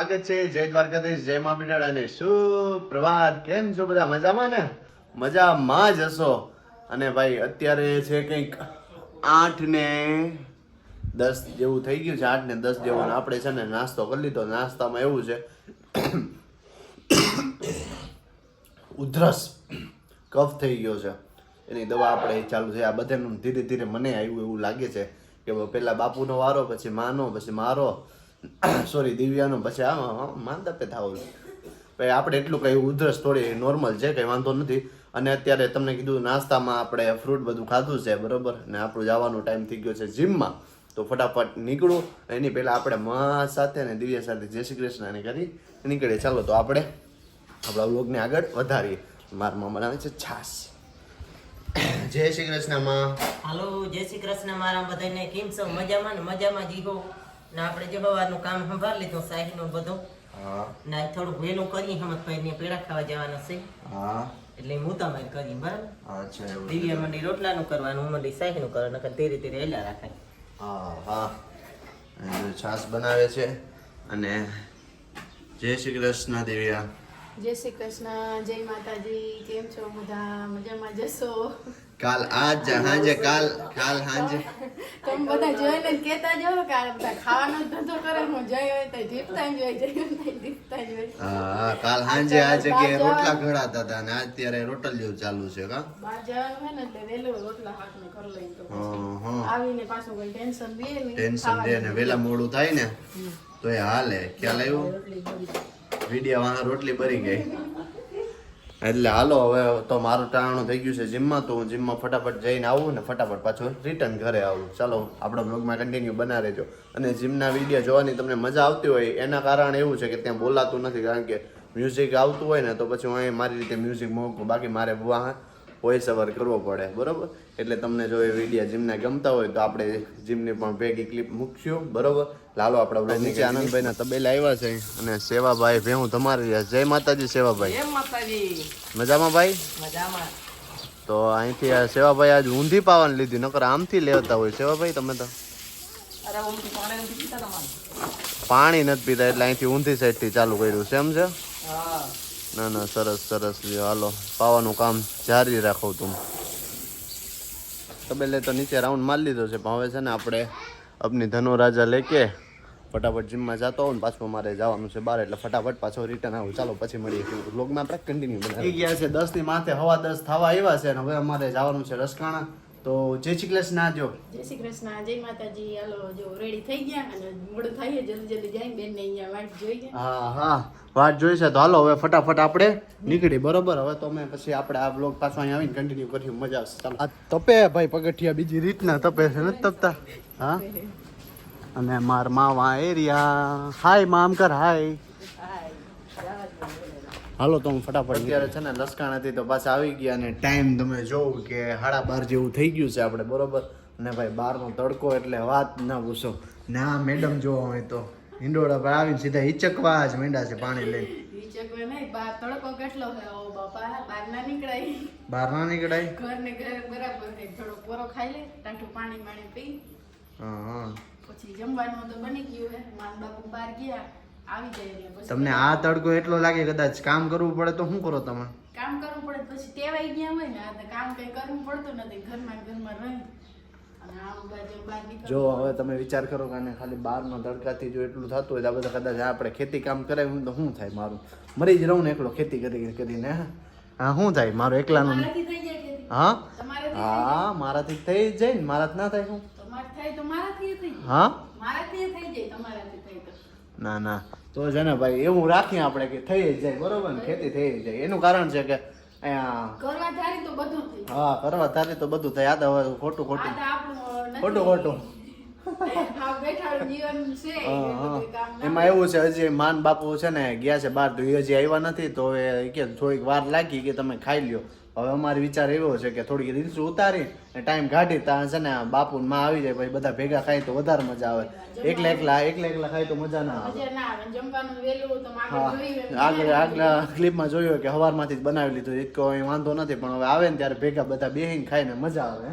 સ્વાગત છે. જય દ્વારકાધીશ, જય મા બેટાડ અને સુપ્રભાત કેમ છો બધા? મજામાં ને? મજામાં જ હશો. અને ભાઈ, અત્યારે છે કંઈક આઠ ને દસ જેવું થઈ ગયું છે. આઠ ને દસ જેવું આપણે છે ને નાસ્તો કરી લીધો. નાસ્તામાં એવું છે. ઉધરસ કફ થઈ ગયો છે. એની દવા આપણે ચાલુ છે આ બધાનું ધીરે ધીરે મને આવ્યું એવું લાગે છે કે પહેલાં બાપુનો વારો, પછી માનો, પછી મારો. સોરી દિવ્યાનો પછી આ માનતા પે થાવ ભાઈ આપણે એટલું કઈ ઉધરસ થોડી નોર્મલ છે, કંઈ વાંધો નથી. અને અત્યારે તમને કીધું નાસ્તામાં આપણે ફ્રૂટ બધું ખાધું છે, બરોબર? ને આપણું જવાનો ટાઈમ થઈ ગયો છે જીમમાં તો ફટાફટ નીકળું. એની પહેલાં આપણે મા સાથે અને દિવ્યા સાથે જય શ્રી કૃષ્ણ ને કરી નીકળીએ. ચાલો, તો આપણે આપણા વ્લોગને આગળ વધારીએ. મારા મામા બનાવે છે છાસ જય શ્રી કૃષ્ણ, માં. હાલો, જય શ્રી કૃષ્ણ મારા બધાને. કેમ છો? મજામાં ને? મજામાં જીવો ને આપણે જે હવારનું કામ સંભાળ લીધું સાહીનું બધું. હા. ના થોડું થોડુંક વહેલું કરી હમત ભાઈને પેડા ખાવા જવાના છે. હા. એટલે હું તમારે કરી બરાબર? અચ્છા એવું. દિવ્યા મંડી રોટલાનું કરવાનું હું મંડી સાહીનું કરવાનું નકર ધીરે ધીરે એલા રાખાય હા હા. અને છાસ બનાવે છે અને જય શ્રી કૃષ્ણ દિવ્યા. જય શ્રી કૃષ્ણ જય માતાજી કેમ છો બધા? મજામાં જશો? કાલ આજ હાંજે કાલ કાલ હાંજે. તમે બધા જોઈને જ કહેતા જાઓ કે બધા ખાવાનો ધંધો કરે હું જઈ હોય તો જ હોય જઈ હોય તો જીપતા જ હોય. હા કાલ હાંજે આ જગ્યાએ રોટલા ઘડાતા હતા અને અત્યારે ત્યારે રોટલીઓ ચાલુ છે કા? બહાર જવાનું હોય ને એટલે વહેલું રોટલા હાથ ને કરી લઈને તો. આવીને પાછું કોઈ ટેન્શન દે નહીં ટેન્શન દે ને વેલા મોડું થાય ને તો એ હાલે. ખ્યાલ આવ્યો? વિડિયા વાળા રોટલી ભરી ગઈ. એટલે હાલો, હવે તો મારું ટાણું થઈ ગયું છે જીમમાં, તો હું જીમમાં ફટાફટ જઈને આવું ને ફટાફટ પાછું રિટર્ન ઘરે આવું. ચાલો, આપણા બ્લોગમાં કન્ટિન્યુ બના રહેજો. અને જીમના વીડિયો જોવાની તમને મજા આવતી હોય, એના કારણ એવું છે કે ત્યાં બોલાતું નથી, કારણ કે મ્યુઝિક આવતું હોય ને, તો પછી હું અહીં મારી રીતે મ્યુઝિક મૂકું, બાકી મારે વાહ વોઇસ ઓવર કરવો પડે બરોબર? એટલે તમને જો એ વિડીયા જીમને ગમતા હોય તો આપણે જીમની પણ ભેગી ક્લિપ મૂકશું બરોબર? લાલો આપણા બ્લોગ નીચે આનંદભાઈના તબેલા આવ્યા છે. અને સેવાભાઈ ભેહું તમારી રહ્યા. જય માતાજી સેવાભાઈ. મજામાં ભાઈ? મજામાં. તો અહીંથી આ સેવાભાઈ આજ ઊંધી પાવાની લીધી નકર આમથી લેતા હોય. સેવાભાઈ તમે તો? પાણી નથી પીતા પાણી નથી પીતા એટલે અહીંથી ઊંધી સાઈડથી ચાલુ કર્યું છે. એમ છે? હા. ના ના, સરસ સરસ. હાલો. પાવાનું કામ જારી રાખો તું. તબેલે તો નીચે રાઉન્ડ મારી લીધો છે હવે છે ને આપણે અપની ધનો રાજા લેકે ફટાફટ જીમમાં જતો હોઉં ને પાછું મારે જવાનું છે બહાર, એટલે ફટાફટ પાછો રિટર્ન આવું. ચાલો, પછી મળીએ. બ્લોગમાં આપણે કન્ટિન્યુ બનાવી ગયા છે દસની માથે, હવા દસ થવા આવ્યા છે અને હવે અમારે જવાનું છે રસકાણા. તો જય શ્રી કૃષ્ણ જો. જય શ્રી કૃષ્ણ જય માતાજી હાલો જો રેડી થઈ ગયા અને મોડું થાય જલ્દી જલ્દી જાય બેન ને અહીંયા વાટ જોઈએ. હા હા વાત જોઈ છે. તો હાલો હવે ફટાફટ આપણે નીકળી બરોબર? હવે તો અમે પછી આપણે આ બ્લોગ પાછો અહીં આવીને કન્ટિન્યુ કરીશું મજા આવશે. ચાલો. આ તપે ભાઈ પગઠિયા બીજી રીતના તપે છે નથી તપતા? હા? અને માર માવા એરિયા. હાય મામ કર હાય હાલો તો હું ફટાફટ અત્યારે છે ને લસકાણાથી તો પાછા આવી ગયા અને ટાઈમ તમે જોવો કે સાડા બાર જેવું થઈ ગયું છે આપણે બરોબર? અને ભાઈ બહારનો તડકો એટલે વાત ના પૂછો. ના મેડમ જોવા હોય તો. હિંડોળા પર આવીને સીધા હિચકવા જ મેંડા છે પાણી લઈને. વિચકવે નહીં બહાર તડકો કેટલો છે? બાપા બહાર ના નીકળાય. બહાર ના નીકળાય? ઘર ને ઘર બરાબર છે. થોડો પોરો ખાઈ લે ટાઢું પાણી પાણી પી. હા હા. પછી જમવાનું તો બની ગયું હે માન બાપુ બહાર ગયા. તમને આ તડકો એટલો લાગે કદાચ કામ કરવું પડે તો શું કરો તમે? કામ કરવું પડે પછી ટેવાઈ ગયા હોય ને આ તો કામ કઈ કરવું પડતું નથી ઘરમાં ઘરમાં રહી. જો હવે તમે વિચાર કરો કે આને ખાલી બારના તડકાથી જો એટલું થતું હોય તો આ બધા કદાચ આપણે ખેતી કામ કરાવ્યું તો શું થાય મારું? મરી જ રહું ને એકલો ખેતી કરી કરીને હા? શું થાય મારું એકલાનું. હા? હા મારાથી થઈ જ જાય ને મારાથી ના થાય શું? હા? ના ના. તો છે ને ભાઈ એવું રાખીએ આપણે કે થઈ જ જાય બરોબર ને? ખેતી થઈ જાય. એનું કારણ છે કે અહીંયા ધારી હા કરવા તારે તો બધું થાય. આ તો હવે ખોટું ખોટું. ખોટું ખોટું. એમાં એવું છે હજી માન બાપુ છે ને ગયા છે બહાર તો હજી આવ્યા નથી તો એ કે થોડીક વાર લાગી કે તમે ખાઈ લ્યો. હવે અમારો વિચાર એવો છે કે થોડીક રીલ્સ ઉતારી ને ટાઈમ કાઢી ત્યાં છે ને બાપુ માં આવી જાય પછી બધા ભેગા ખાય તો વધારે મજા આવે. એકલા એકલા એકલા એકલા ખાય તો મજા ના આવે. આગળ આગળ આગલા ક્લિપમાં જોયું કે સવારમાંથી જ બનાવી લીધું. એક કોઈ વાંધો નથી પણ હવે આવે ને ત્યારે ભેગા બધા બેહીને ખાઈને મજા આવે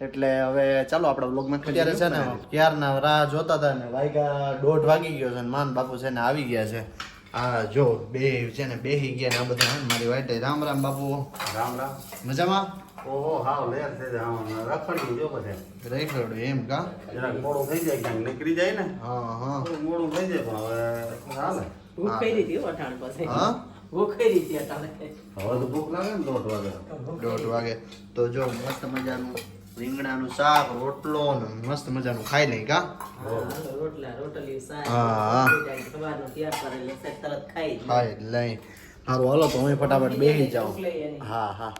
એટલે હવે ચાલો આપણા બ્લોગમાં અત્યારે છે ને ક્યારના રાહ જોતા હતા ને વાગ્યા દોઢ વાગી ગયો છે ને માન બાપુ છે ને આવી ગયા છે. આ જો બે છે ને બેહી ગયા ને આ બધા મારી વાઈટે રામ રામ બાપુ. રામ રામ. મજામાં? ઓહો હાવ લેર થઈ જાય રખડ્યું જો બધે. રખડ્યું એમ કા? જરાક મોડું થઈ જાય ક્યાંક નીકળી જાય ને. હા હા. મોડું થઈ જાય પણ હવે હાલે. ભૂખ કઈ હતી અટાણ પાસે હા? ભૂખ કઈ અટાણે હવે તો ભૂખ લાગે ને દોઢ વાગે. દોઢ વાગે. તો જો મસ્ત મજાનું રીંગણાનું શાક રોટલો ને મસ્ત મજાનું ખાઈ લઈ કા? રોટલા રોટલી શાક હા. સવારનું તૈયાર કરેલું છે તરત ખાઈ ખાઈ લઈ. સારું હાલો તો હું ફટાફટ બેસી જાઉં હા હા.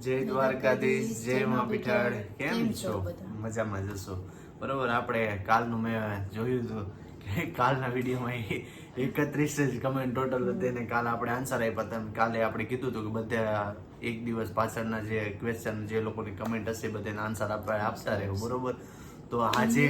જય દ્વારકાધીશ જય મા પિઠાડ કેમ છો મજામાં જશો. બરોબર આપણે કાલનું મેં જોયું હતું કે કાલના વિડીયોમાં એકત્રીસ જ કમેન્ટ ટોટલ હતી ને કાલે આપણે આન્સર આપ્યા હતા કાલે આપણે કીધું હતું કે બધા એક દિવસ પાછળના જે ક્વેશ્ચન જે લોકોની કમેન્ટ હશે બધાને આન્સર આપવા આપતા રહેવું બરોબર? તો આજે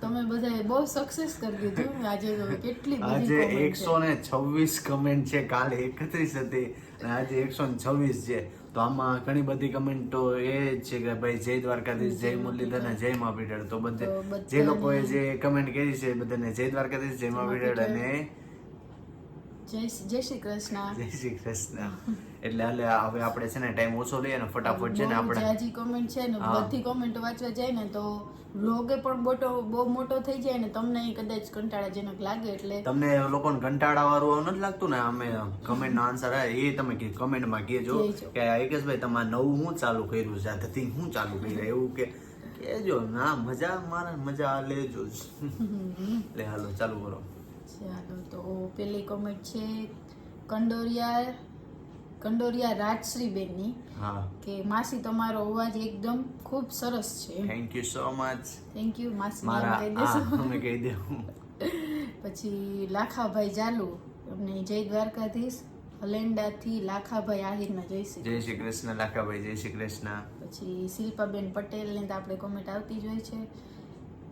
તમે બધા બહુ સક્સેસ કરી દીધું. આજે કેટલી આજે એકસો ને છવ્વીસ કમેન્ટ છે કાલે એકત્રીસ હતી અને આજે એકસો ને છવ્વીસ છે. તો આમાં ઘણી બધી કમેન્ટો એ છે કે ભાઈ જય દ્વારકાધીશ જય મુરલીધર ને જય મા પીઠળ તો બધે જે લોકોએ જે કમેન્ટ કરી છે બધાને જય દ્વારકાધીશ જય મા પીઠળ અને જય જય શ્રી કૃષ્ણ. જય શ્રી કૃષ્ણ. એટલે હાલે હવે આપણે છે ને ટાઈમ ઓછો લઈએ ને ફટાફટ છે ને આપણે. જાજી કોમેન્ટ છે ને. બધી કોમેન્ટ વાંચવા જાય ને તો vlog પણ મોટો બહુ મોટો થઈ જાય ને તમને કદાચ કંટાળાજનક લાગે એટલે તમને લોકોને કંટાળા વાળું નથી લાગતું ને? અમે કમેન્ટ નો આન્સર આવે એ તમે કમેન્ટમાં કહેજો. કે આયુકેશભાઈ તમારે નવું શું ચાલુ કર્યું છે? ધતિંગ શું ચાલુ કર્યું? એવું કે કહેજો ના મજા મારે મજા લેજો લે હાલો ચાલુ કરો. ચાલો તો પેલી કોમેન્ટ છે કંડોરિયા કંડોરિયા રાજશ્રી બેનની હા. કે માસી તમારો અવાજ એકદમ ખૂબ સરસ છે. Thank you so much thank you માસી મારા કહી દેવું પછી લાખાભાઈ જાલુ એમને જય દ્વારકાધીશ હલેન્ડાથી લાખાભાઈ આહિરના જય શ્રી જય શ્રી કૃષ્ણ લાખાભાઈ જય શ્રી કૃષ્ણ. પછી શિલ્પાબેન પટેલને તો આપણે કોમેન્ટ આવતી જ હોય છે.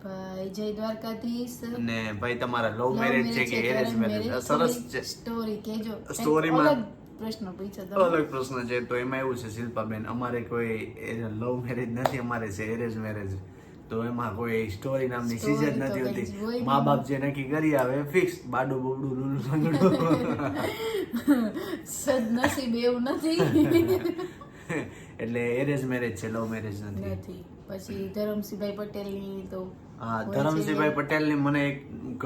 ભાઈ જય દ્વારકાધીશ. ને ભાઈ તમારા લવ મેરેજ છે કે એરેન્જ મેરેજ સરસ સ્ટોરી કેજો Story માં- અલગ પ્રશ્ન પૂછ્યો અલગ પ્રશ્ન છે. તો એમાં એવું છે શિલ્પાબેન અમારે કોઈ લવ મેરેજ નથી અમારે છે એરેજ મેરેજ તો એમાં કોઈ સ્ટોરી નામની જ નથી હોતી. મા બાપ જે નક્કી કરી આવે ફિક્સ બાડું બબડું લૂલું લંગડું સદનસીબ એવું નથી. એટલે એરેન્જ મેરેજ છે લવ મેરેજ નથી. પછી ધરમસિંહભાઈ પટેલની તો હા. ધરમસિંહભાઈ પટેલની મને એક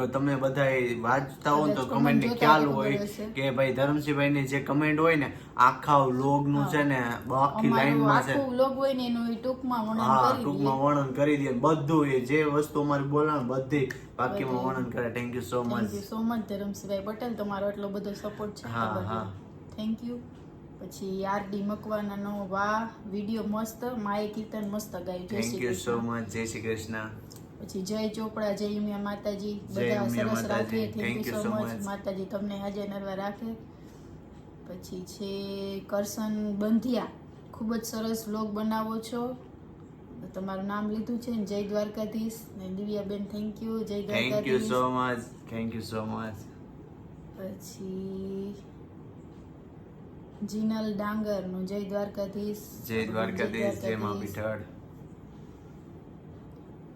તમે બધા વાંચતા હો તો કદાચ કમેન્ટ comment ખ્યાલ હોય. કે ભાઈ ધરમસિંહભાઈની જે કમેન્ટ હોય ને આખા લોગનું છે ને આખી લાઈનમાં છે. આખું હોય ને એનું ટૂંકમાં વર્ણન હા ટૂંકમાં વર્ણન કરી દે બધું એ જે વસ્તુ અમારી બોલાણ બધી બાકીમાં વર્ણન કરે. Thank you so much so much Dharamsinhbhai Patel. તમારો એટલો બધો સપોર્ટ છે હા, હા. થેન્ક યુ પછી આરડી મકવાનાનો વાહ વીડિયો મસ્ત માએ કીર્તન મસ્ત ગાયું. જય thank Shri you so much જય શ્રી કૃષ્ણ. પછી જય ચોપડા જય ઉમિયા માતાજી. બધા સરસ રાખે. થેન્ક યુ સો મચ માતાજી તમને હાજર નરવા રાખે. પછી છે કરશન બંધિયા. ખૂબ જ સરસ વ્લોગ બનાવો છો. તમારું નામ લીધું છે ને જય દ્વારકાધીશ. ને દિવ્યાબેન થેન્ક યુ જય thank you Dwarkadhish. So much thank you so much પછી જીનલ ડાંગરનું જય દ્વારકાધીશ જય દ્વારકાધીશ જય મા દ્વારકાધીશ.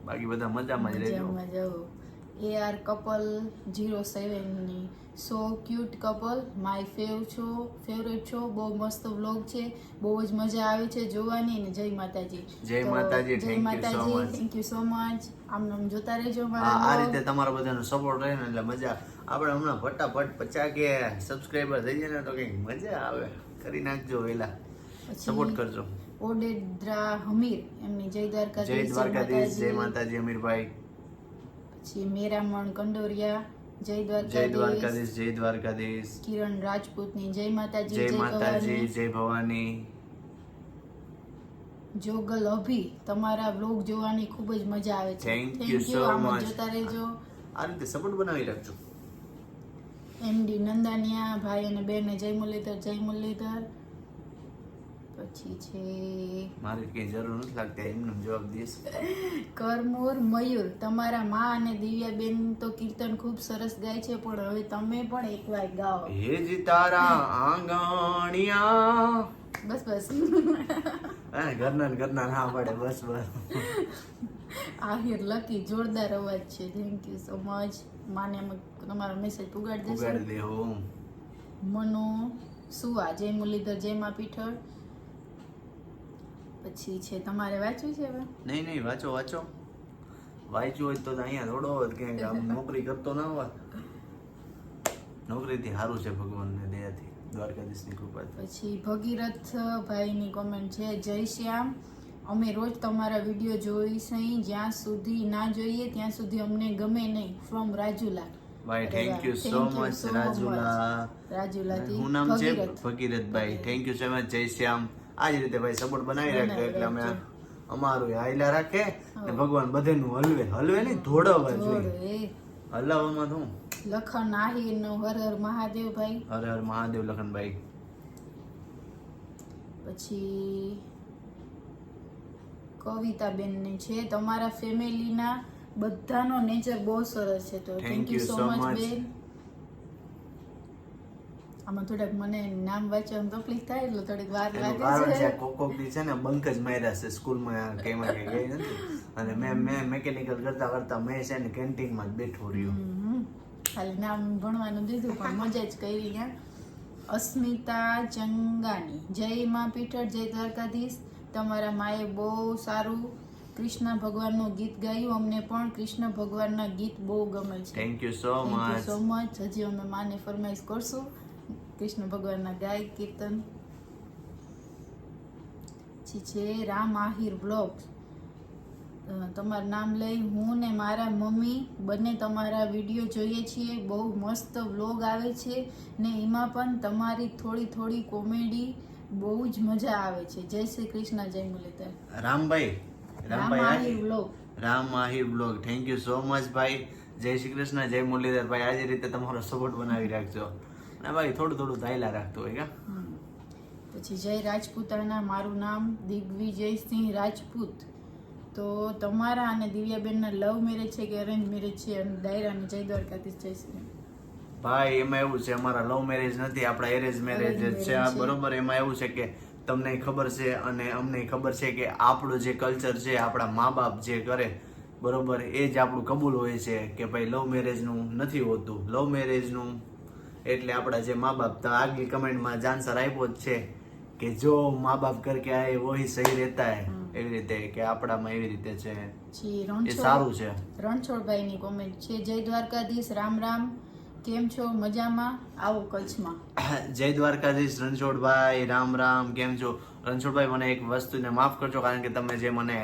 બાકી બધા મજામાં જ રહેજો મજા A R couple zero સેવનની so cute couple my fav છો ફેવરેટ છો. બહુ મસ્ત વ્લોગ છે. બહુ જ મજા આવે છે. જોવાની ને જય માતાજી. જય માતાજી, જય માતાજી. થેન્ક યુ સો મચ આમ આમ જોતા રહેજો આ આ રીતે તમારા બધાનો સપોર્ટ રહે ને એટલે મજા આપણે હમણાં ફટાફટ પચાસ કે સબસ્ક્રાઈબર થઈ જાય ને તો કંઈક મજા આવે. કરી નાખજો વેલા. સપોર્ટ કરજો. ઓડેદ્રા હમીર. એમની જય જય દ્વારકાધીશ. દ્વારકાધીશ જય માતાજી અમીરભાઈ પછી મેરામણ કંડોરિયા. જય દ્વારકાધીશ. જય દ્વારકાધીશ કિરણ રાજપૂતની જય માતાજી જય માતાજી જય ભવાની. જોગલ અભી તમારા વ્લોગ જોવાની ખૂબ જ મજા આવે છે. Thank you so much. જોતા રહેજો. આ રીતે સપોર્ટ બનાવી રાખજો. એમડી નંદાનિયા ભાઈ અને બેન જય મુરલીધર જય મુરલીધર. પછી છે મારે કઈ જરૂર નથી લાગતી. એમનો જવાબ દઈશ કરમોર મયુર. તમારા માં અને દિવ્યાબેન તો કીર્તન ખૂબ સરસ ગાય છે પણ હવે તમે પણ એકવાર ગાઓ. હે જ તારા આંગણિયા. બસ બસ. ઘરના ઘરના ના પડે. બસ બસ. આહિર લકી જોરદાર અવાજ છે. થેન્ક યુ સો મચ માને તમારો મેસેજ પુગાડી દેશો. પુગાડી દેહો. મનો સુવા. જય મુરલીધર જય મા પીઠળ. પછી છે તમારે વાંચવું છે હવે? નહીં નહીં વાંચો વાંચો. વાંચ્યું હોય તો અહીંયા થોડો હોત કે આમ નોકરી કરતો ના હોત. નોકરીથી સારું છે ભગવાનને દયાથી દ્વારકાધીશની કૃપાથી. પછી ભગીરથ ભાઈની કોમેન્ટ છે જય શ્યામ. અમે રોજ તમારા વીડિયો જોઈશે જ્યાં સુધી ના જોઈએ ત્યાં સુધી અમને ગમે નહીં. ફ્રોમ રાજુલા. ભાઈ thank you so much Rajula. રાજુલાથી શું નામ છે Bhagirath. Bhagirathbhai. Thank you so much જય શ્યામ. આ જ રીતે ભાઈ સપોર્ટ બનાવી રાખજો એટલે અમે અમારું હાઈલા રાખે ને ભગવાન બધેનું હલવે. હલવે નહીં ધોડવા જોઈએ હલાવવામાં શું? લખન આહિર નો હર હર મહાદેવ ભાઈ. હર હર મહાદેવ લખનભાઈ પછી કવિતાબેન ને છે. તમારા ફેમિલીના બધાનો નેચર બહુ સરસ છે તો થેન્ક યુ સો મચ બેન. આમાં થોડાક મને નામ વાંચવામાં તકલીફ થાય એટલે થોડીક વાર લાગે છે. કોક કોક દી છે ને બંક જ માર્યા છે સ્કૂલમાં કઈમાં કઈ ગઈ નથી. અને મેં મેં મેકેનિકલ કરતા કરતા મેં છે ને કેન્ટીનમાં જ બેઠો રહ્યો. ખાલી નામ ભણવાનું દીધું પણ મજા જ કરી ત્યાં અસ્મિતા ચંગાની જય માં પીઠળ જય દ્વારકાધીશ. તમારા માએ બહુ સારું કૃષ્ણ ભગવાનનું ગીત ગાયું. અમને પણ કૃષ્ણ ભગવાનના ગીત બહુ ગમે છે. Thank you so you so much much હજી અમે માને ફરમાઈશ કરશું. કૃષ્ણ ભગવાનના ગાય કીર્તન. પછી છે રામ આહિર બ્લોગ્સ તમારું નામ લઈ હું ને મારા મમ્મી બંને તમારા વીડિયો જોઈએ છીએ. બહુ મસ્ત વ્લોગ આવે છે ને એમાં પણ તમારી થોડી થોડી કોમેડી બહુ જ મજા આવે છે. જય શ્રી કૃષ્ણ જય Muralidhar. Rambhai Ram Rambhai vlog Ram Ahir blog thank you so much ભાઈ. જય શ્રી કૃષ્ણ જય મુરલીધર. ભાઈ આ જ રીતે તમારો સપોર્ટ બનાવી રાખજો. અને ભાઈ થોડું થોડું ધાયલા રાખતો હોય કા? પછી જય રાજપૂતાના મારું નામ દિગ્વિજયસિંહ રાજપૂત. તો તમારા અને દિવ્યાબેનના લવ મેરેજ છે કે અરેન્જ મેરેજ છે? અને ડાયરા અને જય દ્વારકાધીશ જય શ્રી. ભાઈ એમાં એવું છે અમારા લવ મેરેજ નથી આપણા એરેન્જ મેરેજ જ છે. આ marriage છે. બરોબર એમાં એવું છે કે તમને ખબર છે અને અમને ખબર છે કે આપણું જે કલ્ચર છે આપણા મા બાપ જે કરે બરોબર એ જ આપણું કબૂલ હોય છે કે ભાઈ લવ મેરેજનું નથી હોતું. લવ મેરેજનું એટલે આપણા જે મા બાપ તો આગલી કમેન્ટમાં આન્સર આપ્યો જ છે કે જો મા બાપ કરકે આए વહી સહી રહેતા હે એવી રીતે કે આપણામાં એવી રીતે છે. એ સારું છે. રણછોડભાઈની કોમેન્ટ છે જય દ્વારકાધીશ રામ રામ. કેમ છો? મજામાં? આવો કચ્છમાં. જય દ્વારકાધીશ રણછોડભાઈ રામ રામ. કેમ છો? રણછોડભાઈ મને એક વસ્તુને માફ કરજો કારણ કે તમે જે મને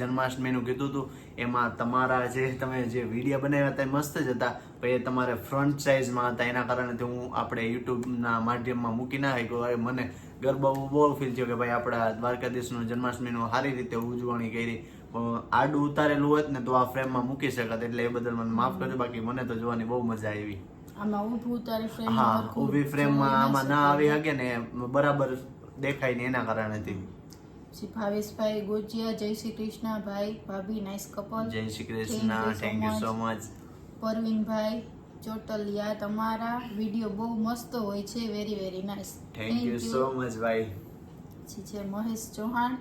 જન્માષ્ટમીનું કીધું હતું એમાં તમારા જે તમે જે વીડિયો બનાવ્યા હતા એ મસ્ત જ હતા. પણ એ તમારે ફ્રન્ટ સાઇઝમાં હતા એના કારણે હું આપણે યુટ્યુબના માધ્યમમાં મૂકી ના શક્યો. હવે મને ગરબા બહુ ફીલ થયો કે ભાઈ આપણા દ્વારકાધીશનું જન્માષ્ટમીનું સારી રીતે ઉજવણી કરી. આડું ઉતારેલું હોત ને તો આ ફ્રેમમાં મૂકી શકત એટલે એ બદલ મને માફ કરજો. બાકી મને તો જોવાની બહુ મજા આવી. આમાં ઊભું તારે ફ્રેમ હા ઊભી ફ્રેમમાં આમાં ના આવી શકે ને બરાબર દેખાય ને એના કારણેથી શ્રી ભાવેશભાઈ ગોજિયા જય શ્રી કૃષ્ણ ભાઈ ભાભી નાઇસ કપલ જય Shri Krishna thank you so much Parvinbhai Chotaliya તમારા વીડિયો બહુ મસ્ત હોય છે very very nice thank you so much ભાઈ. પછી છે મહેશ ચૌહાણ.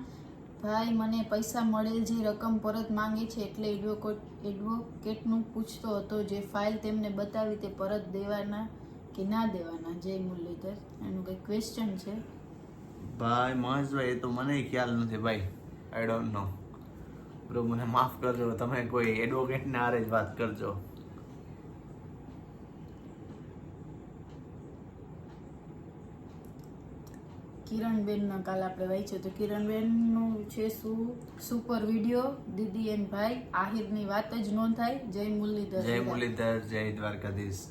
ભાઈ મને પૈસા મળેલ જે રકમ પરત માંગે છે એટલે એડવોકેટ એડવોકેટનું પૂછતો હતો જે ફાઇલ તેમને બતાવી તે પરત દેવાના કે ના દેવાના જય મુરલીધર એનું કંઈક ક્વેશ્ચન છે? ભાઈ મહેશભાઈ એ તો મને ખ્યાલ નથી ભાઈ. આઈ ડોન્ટ નો બ્રો મને માફ કરજો તમે કોઈ એડવોકેટને આરે જ વાત કરજો. કિરણબેનના કાલ આપણે વાંચ્યું તો કિરણબેનનું છે શું સુપર વીડિયો દીદી એન ભાઈ. આહિરની વાત જ ન થાય. જય મુરલીધર. જય મુરલીધર જય દ્વારકાધીશ.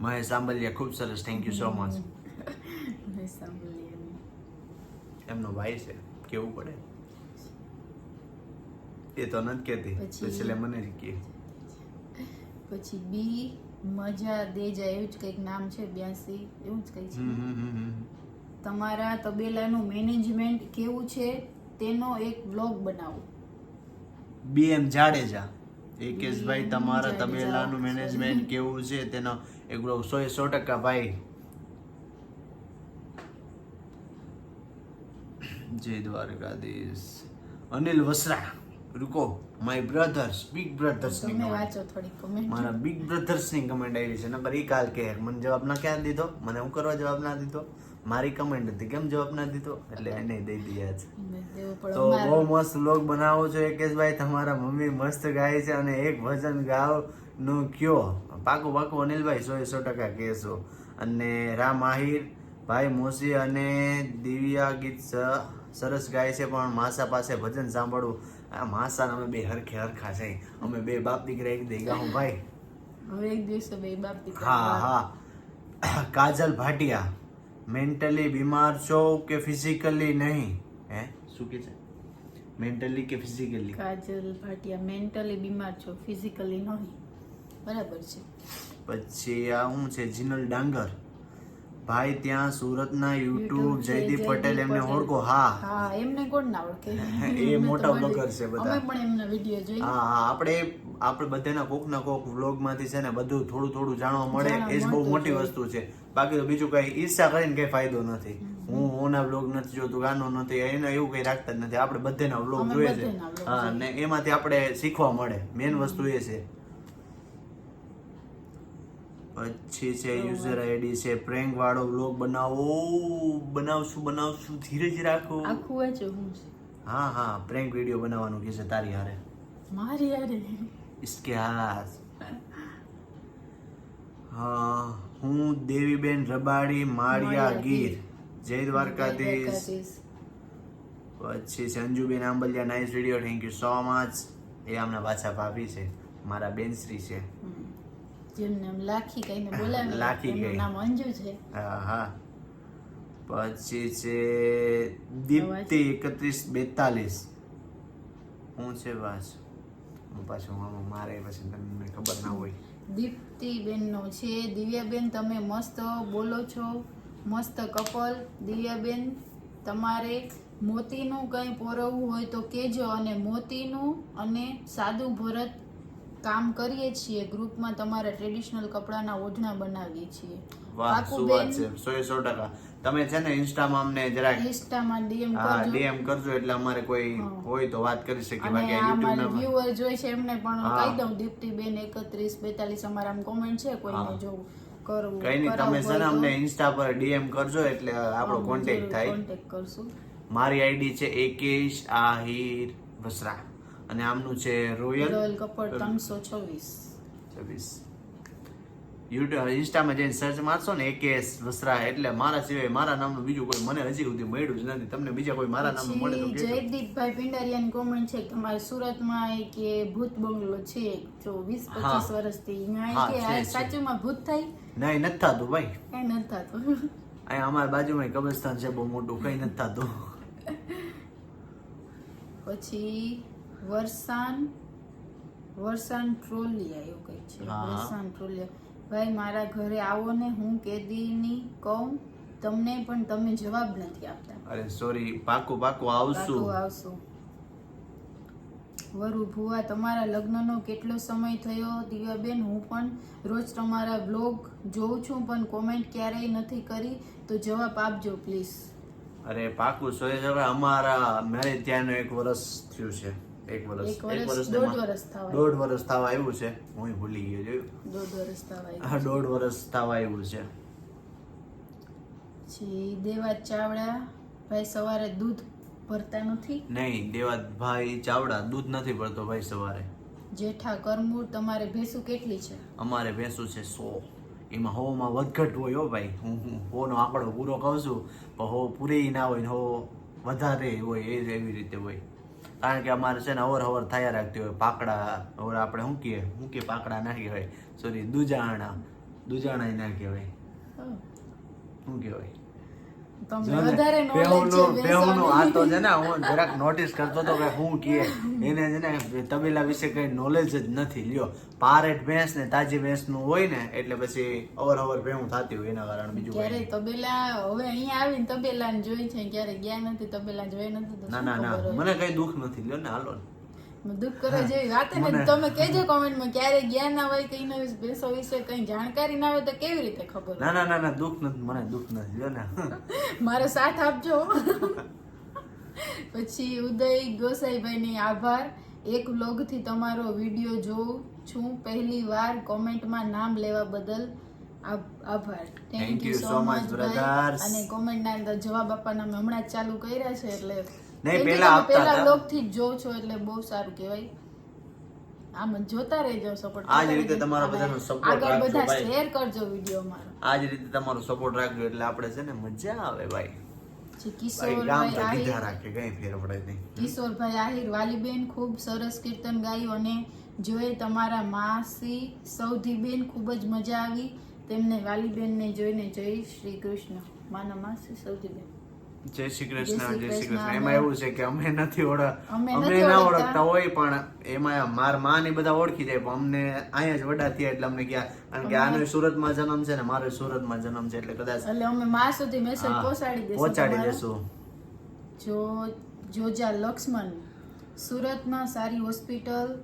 મહેશ સાંભળ્યા ખૂબ સરસ. Thank you so much Mahesh સાંભળી એમ. એમનો ભાઈ છે કેવું પડે? એ તો નથી કહેતી પછી- તો મને જ કહે. પછી બી મજા દે જાય એવું જ કંઈક નામ છે બ્યાસી એવું જ કંઈક છે. તમારા તબેલાનું મેનેજમેન્ટ કેવું છે તેનો એક બ્લોગ બનાવો. બીએમ જાડેજા એકેશભાઈ તમારા તબેલાનું મેનેજમેન્ટ કેવું છે તેનો એક બ્લોગ સો એ સો ટકા ભાઈ. જય દ્વારકાધીશ. અનિલ વસરા રૂકો માય બ્રધર્સ બિગ બ્રધર્સની કમેન્ટ વાંચો થોડી કમેન્ટ મારા બિગ બ્રધર્સની કમેન્ટ આવી છે. નંબર એક હાલ કે મને જવાબ ના ક્યાં દીધો? મને હું કરવા જવાબ ના દીધો? મારી કમેન્ટ હતી. કેમ જવાબ ના દીધો? એટલે એને દઈ દીધા છે. તો બહુ મસ્ત લોગ બનાવો છો એકેશભાઈ. તમારા મમ્મી મસ્ત ગાય છે અને એક ભજન ગાવનું કયો? પાકું પાકું અનિલભાઈ સો સો ટકા કહેશો. અને રામ આહિર ભાઈ મોસી અને દિવ્યા ગીત સરસ ગાય છે પણ માસા પાસે ભજન સાંભળવું આ માસા અમે બે હરખે હરખા છે. અમે બે બાપ દીકરા એક દઈ હું ભાઈ? હવે એક દિવસે બે બાપ દીકરા હા હા. કાજલ ભાટિયા મેન્ટલી બીમાર છો કે ફિઝિકલી નહીં? હે? શું કે છે? મેન્ટલી કે ફિઝિકલી કાજલ ભાટિયા મેન્ટલી બીમાર છો ફિઝિકલી નહીં. બરાબર છે. પછી આ શું છે જીનલ ડાંગર. ભાઈ ત્યાં સુરતના યુટ્યુબ જયદીપ પટેલ એમને. ઓળખો હા. હા એમને કોણ ના ઓળખે? એ મોટા બ્લોગર છે બધા. પણ એમના વીડિયો જોઈ. હા હા આપણે આપણે બધાના કોક ના કોક વ્લોગમાંથી છે ને બધું થોડું થોડું જાણવા મળે. એ જ બહુ મોટી વસ્તુ છે. બાકી તો બીજું કઈ ઈચ્છા કરીને કઈ ફાયદો નથી. હું ઓના વ્લોગ નથી જોતું ગાનો નથી એને એવું કઈ રાખતા જ નથી. આપણે બધાના વ્લોગ જોઈએ છે. હા. ને એમાંથી આપણે શીખવા મળે. મેઇન વસ્તુ એ છે. પછી છે યુઝર આઈડી છે પ્રેન્ક વાળો વ્લોગ બનાવો. બનાવશું બનાવશું ધીરજ રાખો. આખું વાંચો હું છે. હા હા પ્રેન્ક વીડિયો બનાવવાનું કે છે તારી હારે? મારી હારે? ઇસકે હાથ. હા હું દેવીબેન રબાડી માળિયા ગીર. જય દ્વારકાધીશ. પછી Sanjuben Ambaliya nice video thank you so much એ અમને પાછા ભાભી છે મારા બેનશ્રી છે. જેમને એમ લાખી કહીને બોલાવે લાખી એમનું. નામ અંજુ છે. હા હા. પછી છે દીપ્તિ એકત્રીસ બેતાલીસ. હું છે બસ હું પાછું મામા મારે પછી તમને ખબર ના હોય. દીપ્તિ બેનનો છે. દિવ્યાબેન તમે મસ્ત બોલો છો. મસ્ત કપલ. દિવ્યાબેન તમારે મોતીનું કંઈ પોરવવું હોય તો કહેજો અને મોતીનું અને સાદું ભરત કામ કરીએ છીએ ગ્રુપમાં તમારા ટ્રેડિશનલ કપડાના ઓઢણા બનાવીએ છીએ. વાહ શું વાત બેન છે. સો સો ટકા. તમે છે ને ઇન્સ્ટામાં અમને જરાક ઇન્સ્ટામાં ડીએમ કરજો. ડીએમ કરજો એટલે અમારે કોઈ હોય તો વાત કરી શકીએ બાકી આ યુટ્યુબ ના વ્યુઅર જોઈ છે એમને પણ. કહી દઉં દીપ્તિબેન એકત્રીસ બેતાલીસ અમારા આમ કોમેન્ટ છે કોઈને જોવું જો કરવું કઈ નહીં તમે છે ને અમને ઇન્સ્ટા પર ડીએમ કરજો એટલે આપણો કોન્ટેક્ટ થાય. કોન્ટેક્ટ કરશું. મારી આઈડી છે એકેશ આહિર વસરા. અને આમનું છે રોયલ રોયલ કપડ ત્રણસો છવ્વીસ. છવ્વીસ. યુટ્યુબ ઇન્સ્ટામાં જઈને સર્ચ મારશો ને એકેશ વસરા એટલે મારા સિવાય મારા નામનું બીજું કોઈ મને હજી સુધી મળ્યું જ નથી. તમને બીજા કોઈ મારા નામનું મળે તો જયદીપભાઈ પિંડારિયાની કોમેન્ટ છે કે અમારા સુરતમાં કે ભૂત બંગલો છે. જો વીસ પચીસ વર્ષથી. સાચુમાં ભૂત થાય? નહીં નથી થતું ભાઈ. કઈ નથી થતું. અહીંયા અમારા બાજુમાં કબ્રસ્તાન છે બહુ મોટું. કઈ નથી થતું. પછી વરસાન વરસાન ટ્રોલિયા એવું કઈ છે. વરસાન ટ્રોલિયા. ભાઈ મારા ઘરે આવો ને હું કેદીની કહું તમને પણ તમે જવાબ નથી આપતા. અરે સોરી પાકું પાકું આવશું. આવશું. વરુ ભુવા તમારા લગ્નનો કેટલો સમય થયો? દિવ્યાબેન હું પણ રોજ તમારા બ્લોગ જોઉં છું પણ કોમેન્ટ ક્યારેય નથી કરી તો જવાબ આપજો પ્લીઝ. અરે પાકું સો એ હવે અમારા મેરેજ ત્યાંનો એક વર્ષ થયું છે. એક વર્ષ એક વર્ષ, દોઢ વર્ષ થવા દોઢ વર્ષ થવા આવ્યું છે. હું ભૂલી ગયો જોયું? દોઢ વર્ષ થવા હા દોઢ વર્ષ થવા આવ્યું છે. પછી દેવા ચાવડા ભાઈ સવારે દૂધ ભરતા નથી? નહીં દેવાભાઈ ચાવડા દૂધ નથી ભરતો ભાઈ સવારે. જેઠા કરમૂર તમારે ભેંસુ કેટલી છે? અમારે ભેંસું છે સો. એમાં હોમાં વધઘટ હોય હો ભાઈ. હું હું હોનો આંકડો પૂરો કહું છું પણ હો પૂરી ના હોય ને હો વધારે હોય એ એવી રીતે હોય. કારણ કે અમારે છે ને અવર હવર થયા રાખતી હોય. પાકડા હવે આપણે શું કહીએ? શું કે પાકડા ના કહેવાય સોરી દુજાણા. દુજાણા ના કહેવાય. શું કહેવાય? તબેલા વિશે કઈ નોલેજ જ નથી. લ્યો પારેટ ભેંસ ને તાજી ભેંસનું હોય ને એટલે પછી અવર અવર ભેહું થતી હોય એના કારણે બીજું ક્યારે તબેલા હવે અહીંયા આવીને તબેલા જોઈ છે ક્યારે ગયા નથી તબેલા જોઈ નથી ના ના ના મને કઈ દુઃખ નથી. લ્યો ને હાલો. ને. દુઃખ કરે જેવી વાત ને તમે કેજો કોમેન્ટમાં ક્યારે જ્ઞાન ના હોય કઈ નવી ભેંસો વિશે કઈ જાણકારી ના હોય તો કેવી રીતે ખબર? ના ના ના ના દુઃખ નથી મને દુઃખ નથી જો ને. મારો સાથ આપજો. પછી ઉદય ગોસાઈભાઈની આભાર. એક વ્લોગથી તમારો વીડિયો જોઉં છું. પહેલી વાર કોમેન્ટમાં નામ લેવા બદલ આભ- આભાર. Thank you so much brothers અને કોમેન્ટના અંદર જવાબ આપવાના અમે હમણાં જ ચાલુ કર્યા છે એટલે નહીં, પહેલા આપતા પહેલા હતા. વ્લોગથી જ જોઉં છો એટલે બહુ સારું કહેવાય. આમ જોતા રહેજો સપોર્ટ આ જ રીતે તમારા બધાનો support આગળ બધા શેર કરજો વિડિયો મારો આ જ રીતે તમારો સપોર્ટ રાખજો એટલે આપણે છે ને મજા આવે ભાઈ. કિશોરભાઈ આહિર વાલીબેન ખૂબ સરસ કીર્તન ગાયું અને જોઈ તમારા માસી સૌધીબેન ખૂબ જ મજા આવી. તેમને વાલીબેનને જોઈને જય શ્રી કૃષ્ણ. માના માસી સૌધીબેન જય શ્રી કૃષ્ણ જય શ્રી કૃષ્ણ. એમાં એવું છે કે અમે નથી ઓળખ અમે ના ઓળખતા. હોય પણ એમાં મારમાં ને બધા ઓળખી જાય. પણ અમને અહીંયા જ વડા થયા એટલે અમને ક્યાં કારણ કે આનો સુરતમાં જન્મ છે ને મારો સુરતમાં જન્મ છે એટલે કદાચ એટલે અમે માં સુધી મેસેજ પહોંચાડી દેશું પહોંચાડી દેશું. જો જોજા લક્ષ્મણ સુરતમાં સારી હોસ્પિટલ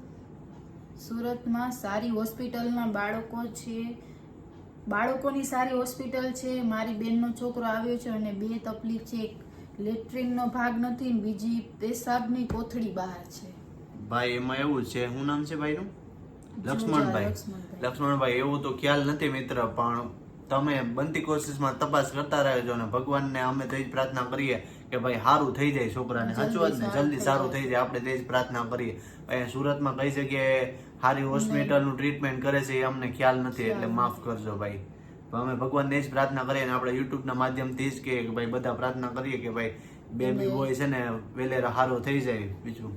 સુરતમાં સારી હોસ્પિટલના બાળકો છે. બાળકોની સારી હોસ્પિટલ છે મારી બેનનો છોકરો આવ્યો છે અને બે તકલીફ છે. એક લેટ્રિનનો ભાગ નથી ને બીજી પેશાબની કોથળી બહાર છે. ભાઈ એમાં એવું છે શું નામ છે ભાઈનું? લક્ષ્મણભાઈ. લક્ષ્મણભાઈ. એવું તો ખ્યાલ નથી મિત્ર પણ તમે બનતી કોશિશમાં તપાસ કરતા રહેજો ને ભગવાનને અમે તે જ પ્રાર્થના કરીએ કે ભાઈ સારું થઈ જાય છોકરાને. સાચું જ ને? જલ્દી સારું થઈ જાય. થઈ જાય આપણે તે જ પ્રાર્થના કરીએ. અહીંયા સુરતમાં કઈ જગ્યાએ સારી હોસ્પિટલનું ટ્રીટમેન્ટ કરે છે એ અમને ખ્યાલ નથી એટલે માફ કરજો ભાઈ. અમે ભગવાનને જ પ્રાર્થના કરીએ અને આપણે યુટ્યુબના માધ્યમથી જ કે ભાઈ બધા પ્રાર્થના કરીએ કે ભાઈ બેબી બોય છે ને વેલેરા હારો થઈ જાય બીજું.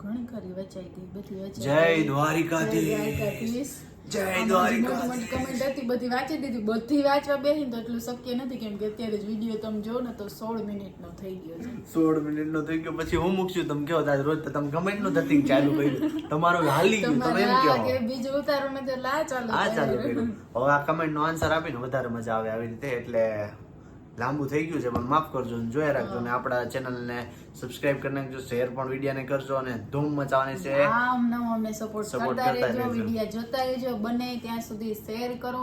ઘણી ખરી વચાઈ ગઈ બધી વચાઈ જય. દ્વારિકાધીશ. જય. મોટી હતી બધી વાંચી દીધી. બધી વાંચવા બેસી તો એટલું શક્ય નથી કેમ કે અત્યારે જ વીડિયો તમે જો ને તો સોળ મિનિટનો થઈ ગયો છે. સોળ મિનિટ નો થઈ ગયો પછી હું મૂકશું તમે કહો તાજ રોજ તો તમે કમેન્ટનું ધતિંગ ચાલુ કર્યું. તમારો હાલી ગયું તમે એમ કહો. કે બીજું ઉતારો મેં તો લા ચાલુ આ ચાલુ કર્યું. કર્યું હવે આ કમેન્ટ નો આન્સર આપીને વધારે મજા આવે આવી રીતે એટલે લાંબુ થઈ ગયું છે પણ માફ કરજો જોયા રાખજો ને આપણા ચેનલ ને સબસ્ક્રાઇબ કરી નાખજો શેર પણ વીડિયો ને કરજો અને ધૂમ મચાવવાની છે. આમ નમ અમે સપોર્ટ કરતા રહેજો વિડીયા જોતા રહેજો બને ત્યાં સુધી શેર કરો.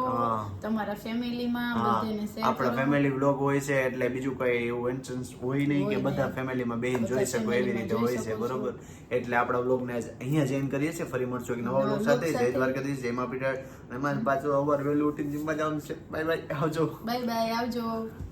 તમારા ફેમિલીમાં બધાને શેર આપણા ફેમિલી વ્લોગ હોય છે એટલે બીજું કઈ એવું ઇન્સ્ટન્સ હોય નહીં કે બધા. ફેમિલીમાં બેહીને જોઈ શકો એવી રીતે હોય છે બરોબર? એટલે આપણા વ્લોગ ને અહીંયા જઈન કરીએ છીએ ફરી મળશું એક નવા વ્લોગ સાથે. જય દ્વારકાધીશ જય મા પીટર અને પાછું અવાર વહેલું ઉઠીને જીમમાં જવાનું છે. બાય બાય આવજો. બાય બાય આવજો.